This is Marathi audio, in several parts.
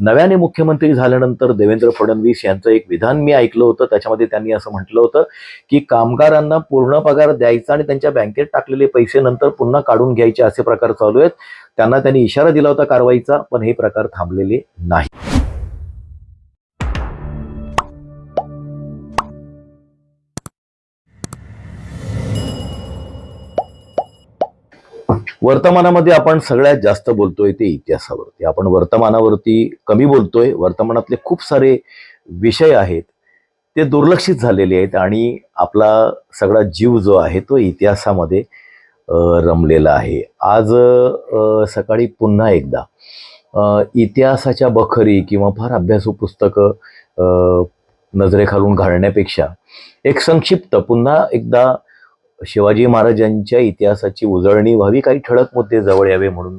नव्याने मुख्यमंत्री झाल्यानंतर देवेंद्र फडणवीस यांचं एक विधान मी ऐकलं होतं. त्याच्यामध्ये त्यांनी असं म्हटलं होतं की कामगारांना पूर्ण पगार द्यायचा आणि त्यांच्या बँकेत टाकलेले पैसे नंतर पुन्हा काढून घ्यायचे असे प्रकार चालू आहेत. त्यांना त्यांनी इशारा दिला होता कारवाईचा पण हे प्रकार थांबलेले नाही. वर्तमानामध्ये आपण सगळ्यात जास्त बोलतोय ते इतिहासावरती. आपण वर्तमानावरती कमी बोलतोय वर्तमानातले खूप सारे विषय आहेत ते दुर्लक्षित झालेले आहेत आणि आपला सगळा जीव जो आहे तो इतिहासामध्ये रमलेला आहे. आज सकाळी पुन्हा एकदा इतिहासाच्या बखरी किंवा फार अभ्यासू पुस्तकं नजरेखालून घालण्यापेक्षा एक संक्षिप्त पुन्हा एकदा शिवाजी महाराजांच्या इतिहासाची उजळणी व्हावी काही ठळक मुद्दे जवळ यावे म्हणून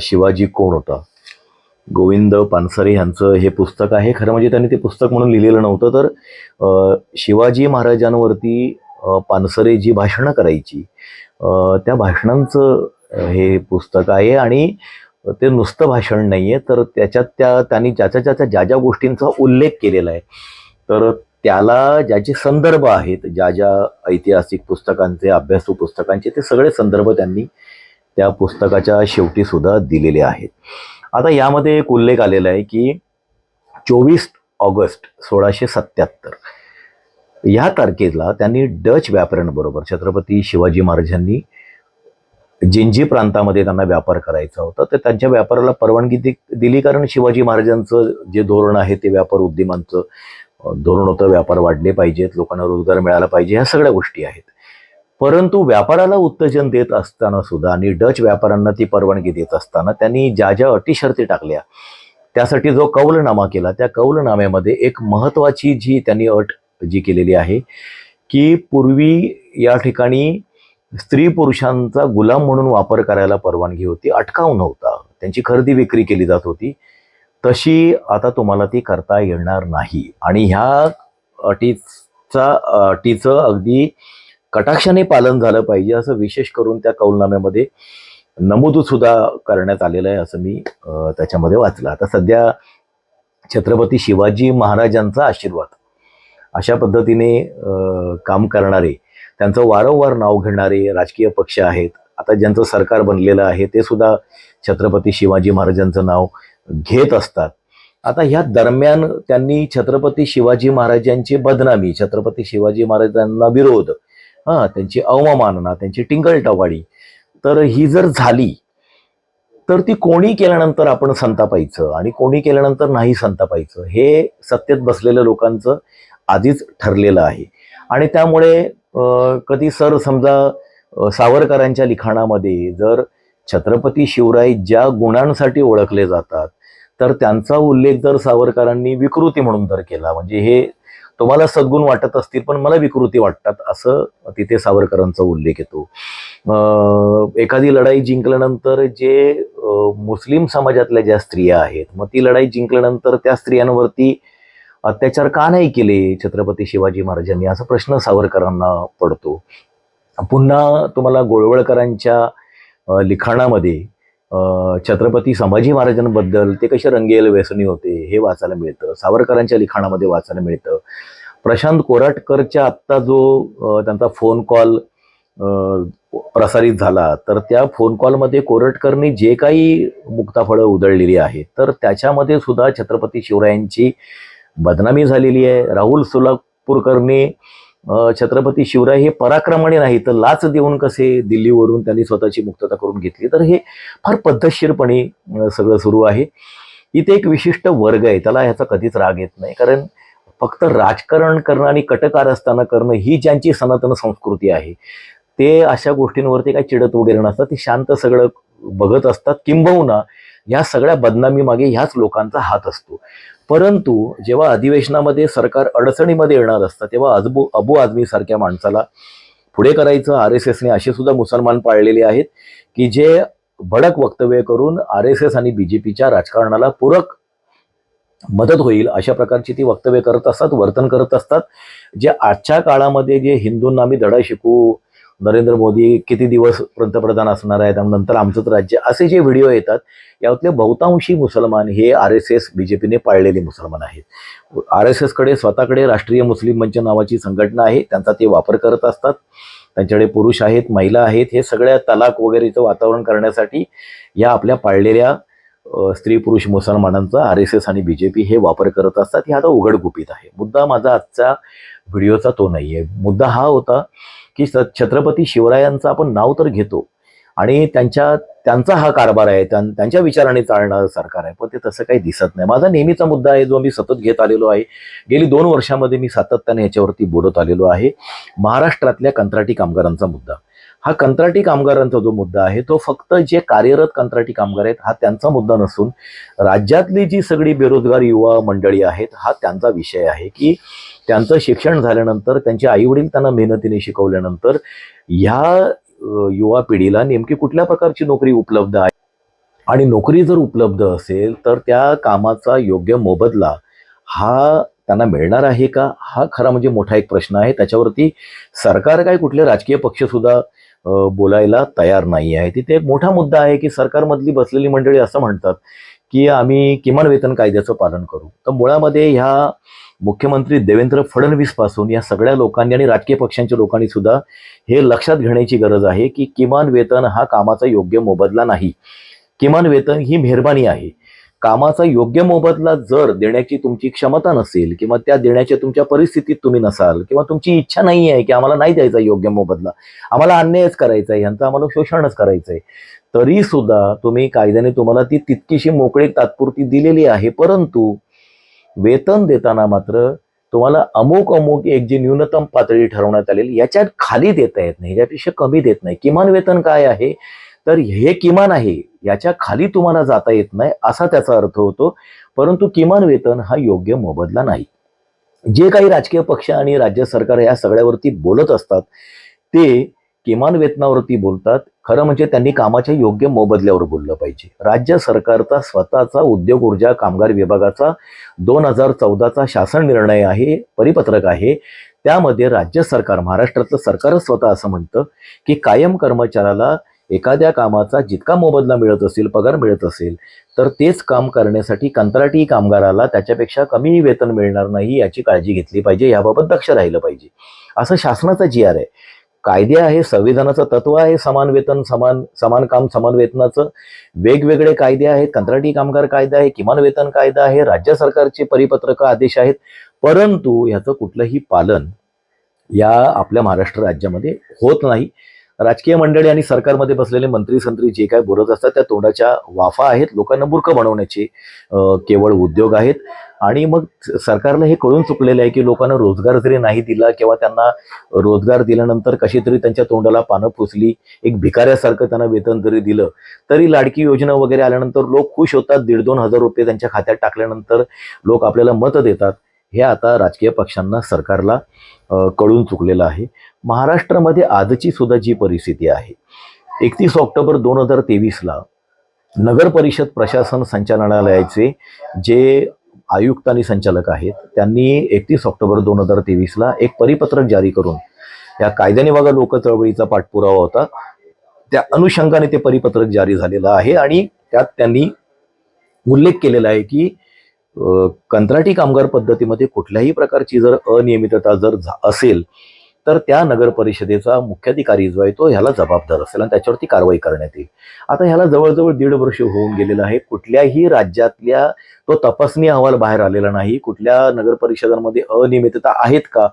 शिवाजी कोण होता? गोविंद पानसरे यांचं हे पुस्तक आहे. खरं म्हणजे त्यांनी ते पुस्तक म्हणून लिहिलेलं नव्हतं तर शिवाजी महाराजांवरती पानसरे जी भाषणं करायची त्या भाषणांचं हे पुस्तक आहे आणि ते नुसतं भाषण नाही आहे तर त्याच्यात त्या त्यांनी ज्याच्या ज्याच्या ज्या ज्या गोष्टींचा उल्लेख केलेला आहे तर त्याला ज्याचे संदर्भ आहेत ज्या ज्या ऐतिहासिक पुस्तकांचे अभ्यासू पुस्तकांचे ते सगळे संदर्भ त्यांनी त्या पुस्तकाच्या शेवटी सुद्धा दिलेले आहेत. आता यामध्ये एक उल्लेख आलेला आहे की चोवीस ऑगस्ट सोळाशे सत्याहत्तर या तारखेला त्यांनी डच व्यापाऱ्यांबरोबर छत्रपती शिवाजी महाराजांनी जिंजी प्रांतामध्ये त्यांना व्यापार करायचा होता. तर त्यांच्या व्यापाराला परवानगी दिली कारण शिवाजी महाराजांचं जे धोरण आहे ते व्यापार उद्यमांचं धोरणोत्तर व्यापार वाढले पाहिजेत लोकांना रोजगार मिळाला पाहिजे ह्या सगळ्या गोष्टी आहेत. परंतु व्यापाराला उत्तेजन देत असताना सुद्धा आणि डच व्यापाऱ्यांना ती परवानगी देत असताना त्यांनी ज्या ज्या अटी शर्ती टाकल्या त्यासाठी जो कौलनामा केला त्या कौलनाम्यामध्ये एक महत्वाची जी त्यांनी अट जी केलेली आहे की पूर्वी या ठिकाणी स्त्री पुरुषांचा गुलाम म्हणून वापर करायला परवानगी होती अटकाव नव्हता. त्यांची खरेदी विक्री केली जात होती. तशी आता तुम्हाला ती करता येणार नाही. आणि ह्या अटीचा अटीचं अगदी कटाक्षाने पालन झालं पाहिजे असं विशेष करून त्या कौलनाम्यामध्ये नमूद सुद्धा करण्यात आलेलं आहे असं मी त्याच्यामध्ये वाचलं. आता सध्या छत्रपती शिवाजी महाराजांचा आशीर्वाद अशा पद्धतीने काम करणारे त्यांचं वारंवार नाव घेणारे राजकीय पक्ष आहेत. आता ज्यांचं सरकार बनलेलं आहे ते सुद्धा छत्रपती शिवाजी महाराजांचं नाव घेत असतात. आता ह्या दरम्यान त्यांनी छत्रपती शिवाजी महाराजांची बदनामी छत्रपती शिवाजी महाराजांना विरोध हां त्यांची अवमानना त्यांची टिंगलटवाडी तर ही जर झाली तर ती कोणी केल्यानंतर आपण संतापायचं आणि कोणी केल्यानंतर नाही संतापायचं हे सत्तेत बसलेल्या लोकांचं आधीच ठरलेलं आहे. आणि त्यामुळे कधी सर समजा सावरकरांच्या लिखाणामध्ये जर छत्रपती शिवराय ज्या गुणांसाठी ओळखले जातात तर त्यांचा उल्लेख जर सावरकरांनी विकृती म्हणून जर केला म्हणजे हे तुम्हाला सद्गुण वाटत असतील पण मला विकृती वाटतात असं तिथे सावरकरांचा उल्लेख येतो. एखादी लढाई जिंकल्यानंतर जे मुस्लिम समाजातल्या ज्या स्त्रिया आहेत मग ती लढाई जिंकल्यानंतर त्या स्त्रियांवरती अत्याचार का नाही केले छत्रपती शिवाजी महाराजांनी? असा प्रश्न सावरकरांना पडतो. पुन्हा तुम्हाला गोळवळकरांच्या लिखाणामध्ये छत्रपती संभाजी महाराजांबद्दल ते कसे रंगेल व्यसनी होते हे वाचायला मिळतं. सावरकरांच्या लिखाणामध्ये वाचायला मिळतं. प्रशांत कोराटकरच्या आत्ता जो त्यांचा फोन कॉल प्रसारित झाला तर त्या फोन कॉलमध्ये कोरटकरनी जे काही मुक्ताफळं उधळलेली आहेत तर त्याच्यामध्ये सुद्धा छत्रपती शिवरायांची बदनामी झालेली आहे. राहुल सोलापूरकरने छत्रपती शिवराय हे पराक्रमाने नाही तर लाच देऊन कसे दिल्लीवरून त्यांनी स्वतःची मुक्तता करून घेतली? तर हे फार पद्धतशीरपणे सगळं सुरू आहे. इथे एक विशिष्ट वर्ग आहे. त्याला ह्याचा कधीच राग येत नाही. कारण फक्त राजकारण करणं आणि कटकार असताना करणं ही ज्यांची सनातन संस्कृती आहे ते अशा गोष्टींवरती काही चिडत वगैरे नसतात. ते शांत सगळं बघत असतात. किंबहुना ह्या सगळ्या बदनामी मागे ह्याच लोकांचा हात असतो. परंतु जेव्हा अधिवेशनामध्ये सरकार अडचणीमध्ये येणार असतं तेव्हा अजबू अबू आझमी सारख्या माणसाला पुढे करायचं आर एस एसने असे सुद्धा मुसलमान पाळलेले आहेत की जे भडक वक्तव्य करून आर एस एस आणि बीजेपीच्या राजकारणाला पूरक मदत होईल अशा प्रकारची ती वक्तव्य करत असतात वर्तन करत असतात. जे आजच्या काळामध्ये जे हिंदूंना आम्ही धडा शिकू नरेंद्र मोदी किती दिवस पंतप्रधान असणार आहेत आणि नंतर आमचंच राज्य असे जे व्हिडिओ येतात यातले बहुतांशी मुसलमान हे R S S B J पीने पाळलेले मुसलमान आहेत. आर एस एसकडे स्वतःकडे राष्ट्रीय मुस्लिम मंच नावाची संघटना आहे त्यांचा ते वापर करत असतात. त्यांच्याकडे पुरुष आहेत महिला आहेत हे सगळ्या तलाक वगैरेचं वातावरण करण्यासाठी या आपल्या पाळलेल्या स्त्री पुरुष मुसलमानांचा आर एस एस आणि बी जे पी हे वापर करत असतात. हे आता उघड गुपित आहे. मुद्दा माझा आजचा व्हिडिओचा तो नाही आहे मुद्दा हा होता की स- छत्रपती शिवरायांचं आपण नाव तर घेतो. आणि त्यांच्या त्यांचा हा कारभार आहे त्यां- त्यांच्या विचाराने चालणारं सरकार आहे. पण ते तसं काही दिसत नाही. माझा नेहमीचा मुद्दा आहे जो मी सतत घेत आलेलो आहे. गेली दोन वर्षामध्ये मी सातत्याने याच्यावरती बोलत आलेलो आहे. महाराष्ट्रातल्या कंत्राटी कामगारांचा मुद्दा. हा कंत्राटी कामगारांचा जो मुद्दा आहे तो फक्त जे कार्यरत कंत्राटी कामगार आहेत हा त्यांचा मुद्दा नसून राज्यातली जी सगळी बेरोजगार युवा मंडळी आहेत हा त्यांचा विषय आहे की त्यांचं शिक्षण झाल्यानंतर त्यांचे आईवडील त्यांना मेहनतीने शिकवल्यानंतर ह्या युवा पिढीला नेमकी कुठल्या प्रकारची नोकरी उपलब्ध आहे? आणि नोकरी जर उपलब्ध असेल तर त्या कामाचा योग्य मोबदला हा त्यांना मिळणार आहे का? हा खरा म्हणजे मोठा एक प्रश्न आहे. त्याच्यावरती सरकार काय कुठले राजकीय पक्षसुद्धा बोलायला तयार नाही आहे. तिथे एक मोठा मुद्दा आहे की सरकारमधली बसलेली मंडळी असं म्हणतात की आम्ही किमान वेतन कायद्याचं पालन करू. तर मुळामध्ये ह्या मुख्यमंत्री देवेंद्र फडणवीसपासून या सगळ्या लोकांनी आणि राजकीय पक्षांच्या लोकांनी सुद्धा हे लक्षात घेण्याची गरज आहे की किमान वेतन हा कामाचा योग्य मोबदला नाही. किमान वेतन ही मेहरबानी आहे. कामाचा योग्य मोबदला जर देण्याची तुमची क्षमता नसेल किंवा त्या देण्याच्या तुमच्या परिस्थितीत तुम्ही नसाल किंवा तुमची इच्छा नाही आहे की आम्हाला नाही द्यायचा योग्य मोबदला आम्हाला अन्यायच करायचा आहे यांचं आम्हाला शोषणच करायचं आहे तरी सुद्धा तुम्ही कायद्याने तुम्हाला ती तितकीशी मोकळी तात्पुरती दिलेली आहे. परंतु वेतन देताना मात्र तुम्हाला अमुक अमुक एक जी न्यूनतम पातळी ठरवण्यात आलेली याच्यात खाली देता येत नाही याच्यापेक्षा कमी देत नाही. किमान वेतन काय आहे? तर हे किमान आहे. याच्या खाली तुम्हाला जाता येत नाही असा त्याचा अर्थ होतो. परंतु किमान वेतन हा योग्य मोबदला नाही. जे काही राजकीय पक्ष आणि राज्य सरकार या सगळ्यावरती बोलत असतात ते किमान वेतनावरती बोलतात. खरं म्हणजे त्यांनी कामाच्या योग्य मोबदल्यावर बोललं पाहिजे. राज्य सरकारचा स्वतःचा उद्योग ऊर्जा कामगार विभागाचा दोन हजार चौदाचा शासन निर्णय आहे परिपत्रक आहे. त्यामध्ये राज्य सरकार महाराष्ट्रातलं सरकारच स्वतः असं म्हणतं की कायम कर्मचाऱ्याला एखाद्या कामाचा जितका मोबदला मिळत असेल पगार मिळत असेल तर तेच काम करण्यासाठी कंत्राटी कामगाराला त्याच्यापेक्षा कमी वेतन मिळणार नाही याची काळजी घेतली पाहिजे याबाबत दक्ष राहिलं पाहिजे. असं शासनाचा जी आर आहे. कायदे आहे संविधानाचं तत्व आहे समान वेतन समान समान काम समान वेतनाचं. वेगवेगळे कायदे आहेत कंत्राटी कामगार कायदा आहे किमान वेतन कायदा आहे राज्य सरकारचे परिपत्रक आदेश आहेत. परंतु ह्याचं कुठलंही पालन या आपल्या महाराष्ट्र राज्यामध्ये होत नाही. राजकीय मंडळी आणि सरकारमध्ये बसलेले मंत्री संत्री जे काय बोलत असतात त्या तोंडाच्या वाफा आहेत. लोकांना मूर्ख बनवण्याचे केवळ उद्योग आहेत. आणि मग सरकारला हे कळून चुकलेलं आहे की लोकांना रोजगार जरी नाही दिला किंवा त्यांना रोजगार दिल्यानंतर कशी तरी त्यांच्या तोंडाला पानं पुसली एक भिकाऱ्यासारखं त्यांना वेतन जरी दिलं तरी लाडकी योजना वगैरे आल्यानंतर लोक खुश होतात. दीड दोन हजार रुपये त्यांच्या खात्यात टाकल्यानंतर लोक आपल्याला मतं देतात. हे आता राजकीय पक्षांना सरकारला कळून चुकलेलं आहे. महाराष्ट्रामध्ये आजची सुद्धा जी परिस्थिती आहे एकतीस ऑक्टोबर दोन हजार तेवीसला नगर परिषद प्रशासन संचालनालयाचे जे आयुक्त आणि संचालक आहेत त्यांनी एकतीस ऑक्टोबर दोन हजार तेवीसला एक परिपत्रक जारी करून या कायद्याने वागा लोक चळवळीचा पाठपुरावा होता त्या अनुषंगाने ते परिपत्रक जारी झालेलं आहे आणि त्यात त्यांनी उल्लेख केलेला आहे की कंत्राटी कामगार पद्धतीमध्ये कुठल्याही प्रकारची जर अनियमितता जर झा- असेल तर त्या नगर परिषदेचा मुख्याधिकारी जो आहे तो ह्याला जबाबदार असेल आणि त्याच्यावरती कारवाई करण्यात येईल. आता ह्याला जवळजवळ दीड वर्ष होऊन गेलेलं आहे. कुठल्याही राज्यातल्या तो तपासणी अहवाल बाहेर आलेला नाही. कुठल्या नगर परिषदांमध्ये अनियमितता आहेत का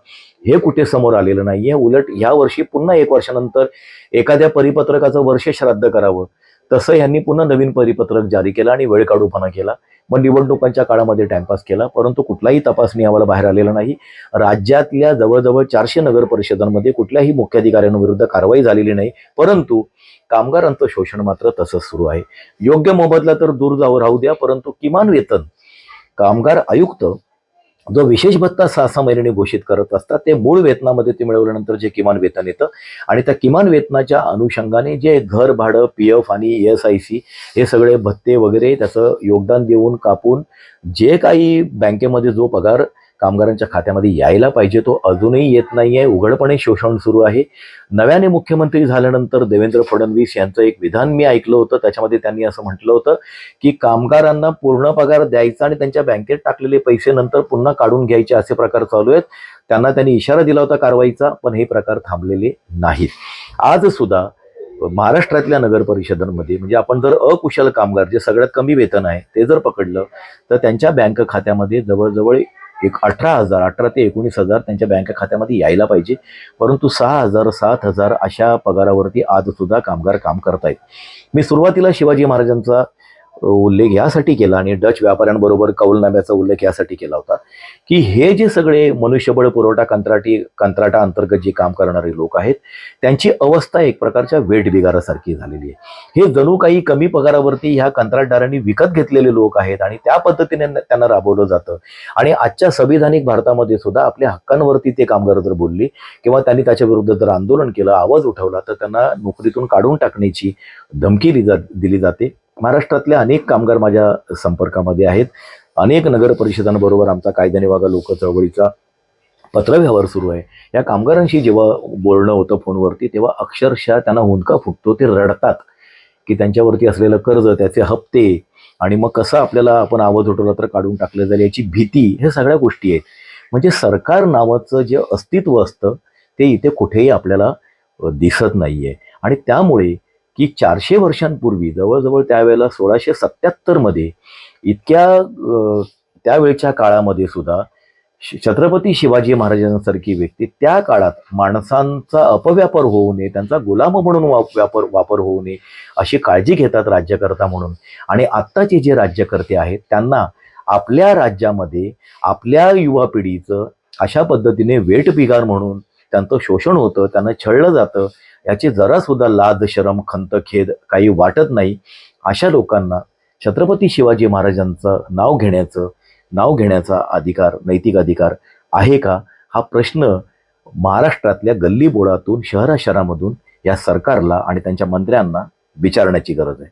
हे कुठे समोर आलेलं नाही हे उलट ह्या वर्षी पुन्हा एक वर्षानंतर एखाद्या परिपत्रकाचं वर्ष श्राद्ध करावं. तसं यांनी पुन्हा नवीन परिपत्रक जारी केलं आणि वेळ काढूपणा केला. मग निवडणुकांच्या काळामध्ये टाइमपास केला. परंतु कुठलाही तपासणी अहवाल बाहेर आलेला नाही. राज्यातल्या जवळजवळ चारशे नगर परिषदांमध्ये कुठल्याही मुख्याधिकाऱ्यांविरुद्ध कारवाई झालेली नाही. परंतु कामगारांचं शोषण मात्र तसंच सुरू आहे. योग्य मोबदला तर दूर जावं राहू द्या. परंतु किमान वेतन कामगार आयुक्त जो विशेष भत्ता सहा सहा महिन्याने घोषित करत असतात ते मूळ वेतनामध्ये ते मिळवल्यानंतर जे किमान वेतन येतं. आणि त्या किमान वेतनाच्या अनुषंगाने जे घर भाडं पी एफ आणि एस आय सी हे सगळे भत्ते वगैरे त्याचं योगदान देऊन कापून जे काही बँकेमध्ये जो पगार कामगारांच्या खात्यामध्ये यायला पाहिजे. तो अजूनही येत नाही आहे उघडपणे शोषण सुरू आहे. नव्याने मुख्यमंत्री झाल्यानंतर देवेंद्र फडणवीस यांचं एक विधान मी ऐकलं होतं. त्याच्यामध्ये त्यांनी असं म्हटलं होतं की कामगारांना पूर्ण पगार द्यायचा आणि त्यांच्या बँकेत टाकलेले पैसे नंतर पुन्हा काढून घ्यायचे असे प्रकार चालू आहेत. त्यांना त्यांनी इशारा दिला होता कारवाईचा पण हे प्रकार थांबलेले नाहीत. आज सुद्धा महाराष्ट्रातल्या नगर परिषदांमध्ये म्हणजे आपण जर अकुशल कामगार जे सगळ्यात कमी वेतन आहे ते जर पकडलं तर त्यांच्या बँक खात्यामध्ये जवळजवळ एक अठरा हजार अठरा ते एकोणीस हजार त्यांच्या बँक खात्यामध्ये यायला पाहिजे. परंतु सहा हजार सात हजार अशा पगारावरती आज सुद्धा कामगार काम करतायत. मी सुरुवातीला शिवाजी महाराजांचा उल्लेख यासाठी केला आणि डच व्यापाऱ्यांबरोबर कौलनाम्याचा उल्लेख यासाठी केला होता की हे जे सगळे मनुष्यबळ पुरवठा कंत्राटी कंत्राटा अंतर्गत जे काम करणारे लोक आहेत त्यांची अवस्था एक प्रकारच्या वेट बिगारासारखी झालेली आहे. हे जणू काही कमी पगारावरती ह्या कंत्राटदारांनी विकत घेतलेले लोक आहेत आणि त्या पद्धतीने त्यांना राबवलं जातं. आणि आजच्या संविधानिक भारतामध्ये सुद्धा आपल्या हक्कांवरती ते कामगार जर बोलली किंवा त्यांनी त्याच्या विरुद्ध जर आंदोलन केलं आवाज उठवला तर त्यांना नोकरीतून काढून टाकण्याची धमकी जा दिली जाते. महाराष्ट्रातल्या अनेक कामगार माझ्या संपर्कामध्ये आहेत. अनेक नगर परिषदांबरोबर आमचा कायद्याने वागा लोक चळवळीचा पत्रव्यवहार सुरू आहे. या कामगारांशी जेव्हा बोलणं होतं फोनवरती तेव्हा अक्षरशः त्यांना हुंदका फुटतो ते रडतात की त्यांच्यावरती असलेलं कर्ज त्याचे हप्ते आणि मग कसं आपल्याला आपण आवाज उठवला तर काढून टाकलं जाईल याची भीती हे सगळ्या गोष्टी आहेत. म्हणजे सरकार नावाचं जे अस्तित्व असतं ते इथे कुठेही आपल्याला दिसत नाही आहे आणि त्यामुळे की चारशे वर्षांपूर्वी जवळजवळ त्यावेळेला सोळाशे सत्याहत्तरमध्ये इतक्या त्यावेळच्या काळामध्ये सुद्धा श- छत्रपती शिवाजी महाराजांसारखी व्यक्ती त्या काळात माणसांचा अपव्यापार होऊ नये त्यांचा गुलाम म्हणून वाप- व्यापार वापर होऊ नये अशी काळजी घेतात राज्यकर्ता म्हणून. आणि आत्ताचे जे राज्यकर्ते आहेत त्यांना आपल्या राज्यामध्ये आपल्या युवा पिढीचं अशा पद्धतीने वेट बिगार म्हणून त्यांचं शोषण होतं त्यांना छळलं जातं याची जरासुद्धा लाज शरम खंत खेद काही वाटत नाही. अशा लोकांना छत्रपती शिवाजी महाराजांचं नाव घेण्याचं नाव घेण्याचा अधिकार नैतिक अधिकार आहे का? हा प्रश्न महाराष्ट्रातल्या गल्लीबोळातून शहरा शहरामधून या सरकारला आणि त्यांच्या मंत्र्यांना विचारण्याची गरज आहे.